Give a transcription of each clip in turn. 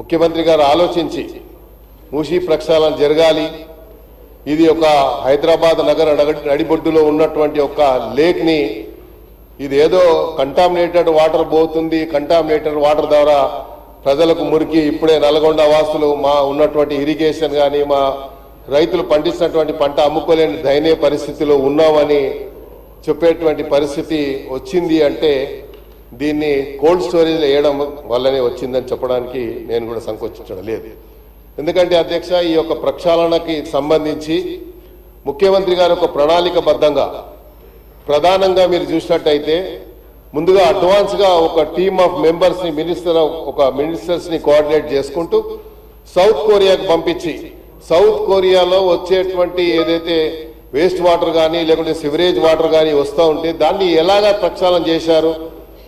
ముఖ్యమంత్రి గారు ఆలోచించి మూసీ ప్రక్షాళన జరగాలి. ఇది ఒక హైదరాబాద్ నగర నడిబొడ్డులో ఉన్నటువంటి ఒక లేక్ని ఇది ఏదో కంటామినేటెడ్ వాటర్ పోతుంది. కంటామినేటెడ్ వాటర్ ద్వారా ప్రజలకు మురికి ఇప్పుడే నల్గొండ వాసులు మా ఉన్నటువంటి ఇరిగేషన్ కానీ మా రైతులు పండించినటువంటి పంట అమ్ముకోలేని దయనీయ పరిస్థితిలో ఉన్నామని చెప్పేటువంటి పరిస్థితి వచ్చింది అంటే దీన్ని కోల్డ్ స్టోరేజ్లో వేయడం వల్లనే వచ్చిందని చెప్పడానికి నేను కూడా సంకోచించడం లేదు. ఎందుకంటే అధ్యక్ష ఈ యొక్క ప్రక్షాళనకి సంబంధించి ముఖ్యమంత్రి గారు ఒక ప్రణాళికబద్ధంగా ప్రధానంగా మీరు చూసినట్టయితే ముందుగా అడ్వాన్స్గా ఒక టీమ్ ఆఫ్ మెంబర్స్ని మినిస్టర్ ఒక మినిస్టర్స్ని కోఆర్డినేట్ చేసుకుంటూ సౌత్ కొరియాకు పంపించి సౌత్ కొరియాలో వచ్చేటువంటి ఏదైతే వేస్ట్ వాటర్ కానీ లేకుంటే సివరేజ్ వాటర్ కానీ వస్తూ ఉంటే దాన్ని ఎలాగా ప్రక్షాళన చేశారు?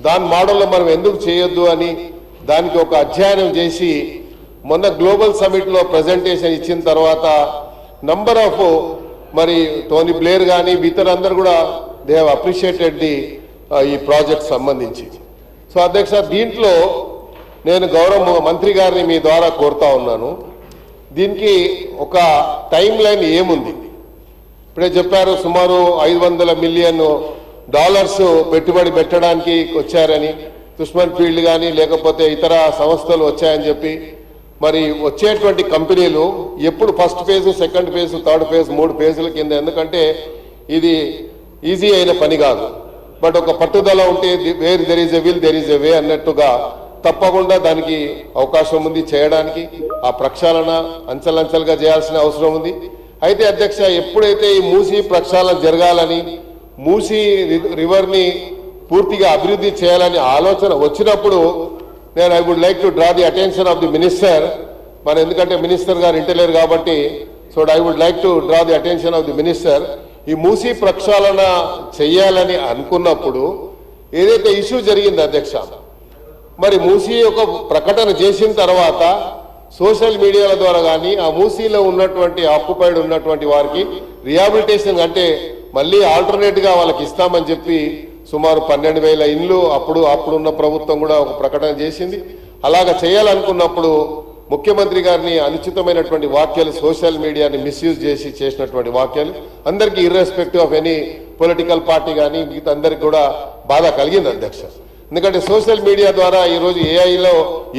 దాని మోడల్లో మనం ఎందుకు చేయొద్దు అని దానికి ఒక అధ్యయనం చేసి మొన్న గ్లోబల్ సమిట్లో ప్రజెంటేషన్ ఇచ్చిన తర్వాత నంబర్ ఆఫ్ మరి టోనీ బ్లేర్ కానీ ఇతరులందరూ కూడా దే హ్యావ్ అప్రిషియేటెడ్ ది ఈ ప్రాజెక్ట్ సంబంధించి. సో అధ్యక్ష దీంట్లో నేను గౌరవ మంత్రి గారిని మీ ద్వారా కోరుతా ఉన్నాను. దీనికి ఒక టైం లైన్ ఏముంది? ఇప్పుడే చెప్పారు సుమారు ఐదు వందల మిలియన్ డాలర్స్ పెట్టుబడి పెట్టడానికి వచ్చారని దుష్మన్ ఫీల్డ్ కానీ లేకపోతే ఇతర సంస్థలు వచ్చాయని చెప్పి మరి వచ్చేటువంటి కంపెనీలు ఎప్పుడు first phase second phase third phase మూడు ఫేజుల కింద ఎందుకంటే ఇది ఈజీ అయిన పని కాదు. బట్ ఒక పట్టుదల ఉంటే where there is a will there is a way అన్నట్టుగా తప్పకుండా దానికి అవకాశం ఉంది చేయడానికి. ఆ ప్రక్షాళన అంచెలంచెలుగా చేయాల్సిన అవసరం ఉంది. అయితే అధ్యక్ష ఎప్పుడైతే ఈ మూసి ప్రక్షాళన జరగాలని మూసీ రి- రివర్ని పూర్తిగా అభివృద్ధి చేయాలని ఆలోచన వచ్చినప్పుడు నేను I would like to draw the attention of the minister. మరి ఎందుకంటే మినిస్టర్ గారు ఇంటలేరు కాబట్టి so I would like to draw the attention of the minister. ఈ మూసీ ప్రక్షాళన చెయ్యాలని అనుకున్నప్పుడు ఏదైతే ఇష్యూ జరిగింది అధ్యక్ష మరి మూసీ యొక్క ప్రకటన చేసిన తర్వాత సోషల్ మీడియాల ద్వారా కానీ ఆ మూసీలో ఉన్నటువంటి ఆక్యుపైడ్ ఉన్నటువంటి వారికి రిహాబిలిటేషన్ అంటే మళ్ళీ ఆల్టర్నేట్గా వాళ్ళకి ఇస్తామని చెప్పి సుమారు పన్నెండు వేల ఇండ్లు అప్పుడు అప్పుడున్న ప్రభుత్వం కూడా ఒక ప్రకటన చేసింది. అలాగ చేయాలనుకున్నప్పుడు ముఖ్యమంత్రి గారిని అనుచితమైనటువంటి వాక్యాలు సోషల్ మీడియాని మిస్యూజ్ చేసి చేసినటువంటి వాక్యాలు. అందరికీ irrespective of any political party కానీ మిగతా అందరికి కూడా బాధ కలిగింది అధ్యక్ష. ఎందుకంటే సోషల్ మీడియా ద్వారా ఈ రోజు ఏఐలో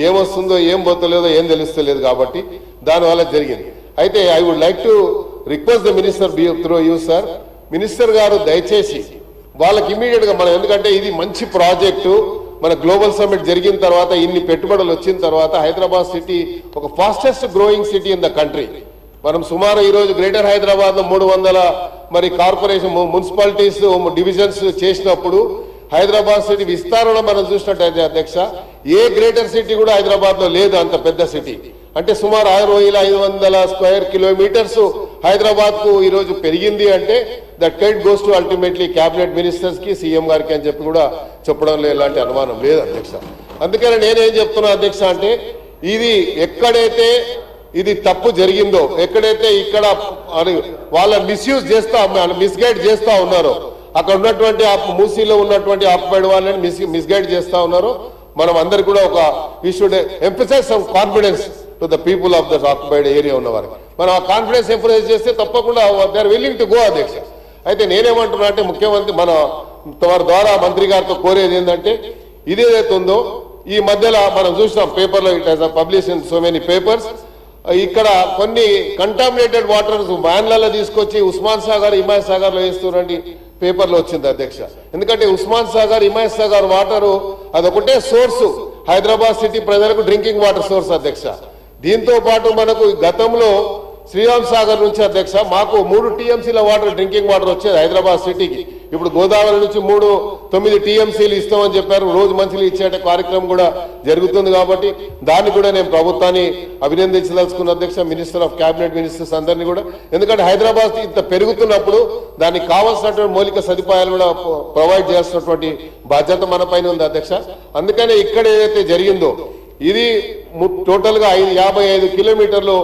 ఏమొస్తుందో ఏం పోతలేదో ఏం తెలుస్తలేదు కాబట్టి దానివల్ల జరిగింది. అయితే I would like to request the minister by through you sir minister గారు దయచేసి వాళ్ళకి ఇమీడియట్గా మనం ఎందుకంటే ఇది మంచి ప్రాజెక్టు మన గ్లోబల్ సమ్మిట్ జరిగిన తర్వాత ఇన్ని పెట్టుబడులు వచ్చిన తర్వాత హైదరాబాద్ సిటీ ఒక fastest growing city in the country. మనం సుమారు ఈరోజు గ్రేటర్ హైదరాబాద్లో మూడు వందల మరి కార్పొరేషన్ మున్సిపాలిటీస్ డివిజన్స్ చేసినప్పుడు హైదరాబాద్ సిటీ విస్తరణ మనం చూసినట్టయితే అధ్యక్ష ఏ గ్రేటర్ సిటీ కూడా హైదరాబాద్లో లేదు అంత పెద్ద సిటీ. అంటే సుమారు ఆరు వేల ఐదు వందల స్క్వేర్ కిలోమీటర్స్ హైదరాబాద్కు పెరిగింది అంటే that credit goes to ultimately cabinet మినిస్టర్స్కి CM గారికి అని చెప్పి కూడా చెప్పడంలో ఎలాంటి అనుమానం లేదు అధ్యక్ష. అందుకని నేనేం చెప్తున్నా అధ్యక్ష అంటే ఇది ఎక్కడైతే ఇది తప్పు జరిగిందో ఎక్కడైతే ఇక్కడ అని వాళ్ళ మిస్యూజ్ చేస్తా మిస్గైడ్ చేస్తా ఉన్నారో అక్కడ ఉన్నటువంటి మూసీలో ఉన్నటువంటి ఆక్యుపైడ్ వాళ్ళని మిస్ మిస్గైడ్ చేస్తా ఉన్నారు మనం అందరు కూడా ఒక we should emphasize some confidence to the people of the occupied area ఉన్నవారు మనం ఆ కాన్ఫిడెన్స్ ఎంఫసైజ్ చేస్తే తప్పకుండా they are willing to go అధ్యక్ష. అయితే నేనేమంటున్నా అంటే ముఖ్యమంత్రి మన వారి ద్వారా మంత్రి గారితో కోరేది ఏంటంటే ఇదేదైతే ఉందో ఈ మధ్యలో మనం చూసినాం పేపర్లో it has published in so many papers ఇక్కడ కొన్ని కంటామినేటెడ్ వాటర్ వ్యాన్లలో తీసుకొచ్చి ఉస్మాన్ సాగర్ హిమాయత్ సాగర్లో వేస్తున్నటువంటి పేపర్లో వచ్చింది అధ్యక్ష. ఎందుకంటే ఉస్మాన్ సాగర్ హిమాయత్ సాగర్ వాటర్ అదొకటే సోర్స్. హైదరాబాద్ సిటీ ప్రజలకు డ్రింకింగ్ వాటర్ సోర్స్ అధ్యక్ష. దీంతో పాటు మనకు గతంలో శ్రీరామ్ సాగర్ నుంచి అధ్యక్ష మాకు మూడు టీఎంసీల వాటర్ డ్రింకింగ్ వాటర్ వచ్చేది హైదరాబాద్ సిటీకి. ఇప్పుడు గోదావరి నుంచి మూడు తొమ్మిది టీఎంసీలు ఇస్తామని చెప్పారు. రోజు మనుషులు ఇచ్చే కార్యక్రమం కూడా జరుగుతుంది కాబట్టి దాన్ని కూడా నేను ప్రభుత్వాన్ని అభినందించదలుచుకున్న అధ్యక్ష మినిస్టర్ ఆఫ్ క్యాబినెట్ మినిస్టర్స్ అందరినీ కూడా. ఎందుకంటే హైదరాబాద్ ఇంత పెరుగుతున్నప్పుడు దానికి కావాల్సినటువంటి మౌలిక సదుపాయాలు కూడా ప్రొవైడ్ చేస్తున్నటువంటి బాధ్యత మన పైన ఉంది అధ్యక్ష. అందుకనే ఇక్కడ ఏదైతే జరిగిందో ఇది టోటల్గా ఐదు యాభై ఐదు కిలోమీటర్లు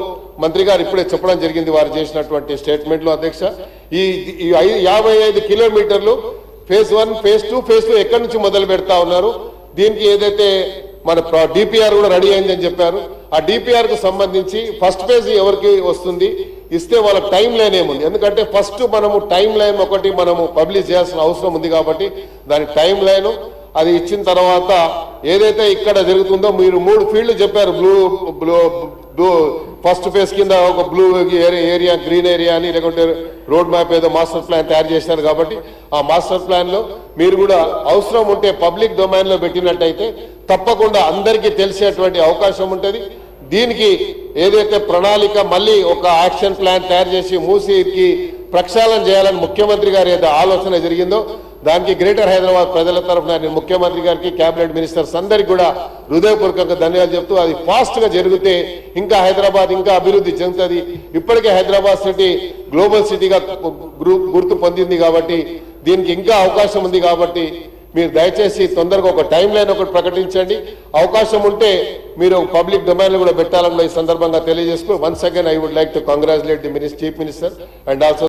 మంత్రి గారు ఇప్పుడే చెప్పడం జరిగింది వారు చేసినటువంటి స్టేట్మెంట్లో అధ్యక్ష. ఈ యాభై ఐదు కిలోమీటర్లు phase one phase two phase two ఎక్కడి నుంచి మొదలు పెడతా ఉన్నారు? దీనికి ఏదైతే మన డిపిఆర్ కూడా రెడీ అయిందని చెప్పారు. ఆ డిపిఆర్కు సంబంధించి ఫస్ట్ ఫేజ్ ఎవరికి వస్తుంది? ఇస్తే వాళ్ళకి టైం లైన్ ఏముంది? ఎందుకంటే ఫస్ట్ మనము టైం లైన్ ఒకటి మనము పబ్లిష్ చేయాల్సిన అవసరం ఉంది కాబట్టి దాని టైం లైన్ అది ఇచ్చిన తర్వాత ఏదైతే ఇక్కడ జరుగుతుందో మీరు మూడు ఫీల్డ్లు చెప్పారు blue blue blue first phase కింద ఒక బ్లూ ఏరియా గ్రీన్ ఏరియా అని లేకుంటే రోడ్ మ్యాప్ ఏదో మాస్టర్ ప్లాన్ తయారు చేశారు కాబట్టి ఆ మాస్టర్ ప్లాన్లో మీరు కూడా అవసరం ఉంటే పబ్లిక్ డొమైన్లో పెట్టినట్టయితే తప్పకుండా అందరికీ తెలిసేటువంటి అవకాశం ఉంటుంది. దీనికి ఏదైతే ప్రణాళిక మళ్ళీ ఒక యాక్షన్ ప్లాన్ తయారు చేసి మూసీకి ప్రక్షాళన చేయాలని ముఖ్యమంత్రి గారు ఏదో ఆలోచన జరిగిందో దానికి గ్రేటర్ హైదరాబాద్ ప్రజల తరఫున నేను ముఖ్యమంత్రి గారికి కేబినెట్ మినిస్టర్స్ అందరికి కూడా హృదయపూర్వకంగా ధన్యవాదాలు చెప్తూ అది ఫాస్ట్గా జరిగితే ఇంకా హైదరాబాద్ ఇంకా అభివృద్ధి చెందుతుంది. ఇప్పటికే హైదరాబాద్ సిటీ గ్లోబల్ సిటీగా గుర్తు పొందింది కాబట్టి దీనికి ఇంకా అవకాశం ఉంది కాబట్టి మీరు దయచేసి తొందరగా ఒక టైం లైన్ ఒకటి ప్రకటించండి. అవకాశం ఉంటే మీరు పబ్లిక్ డొమైన్ కూడా పెట్టాలని ఈ సందర్భంగా తెలియజేసుకుని once again I would like to congratulate the minis chief minister and also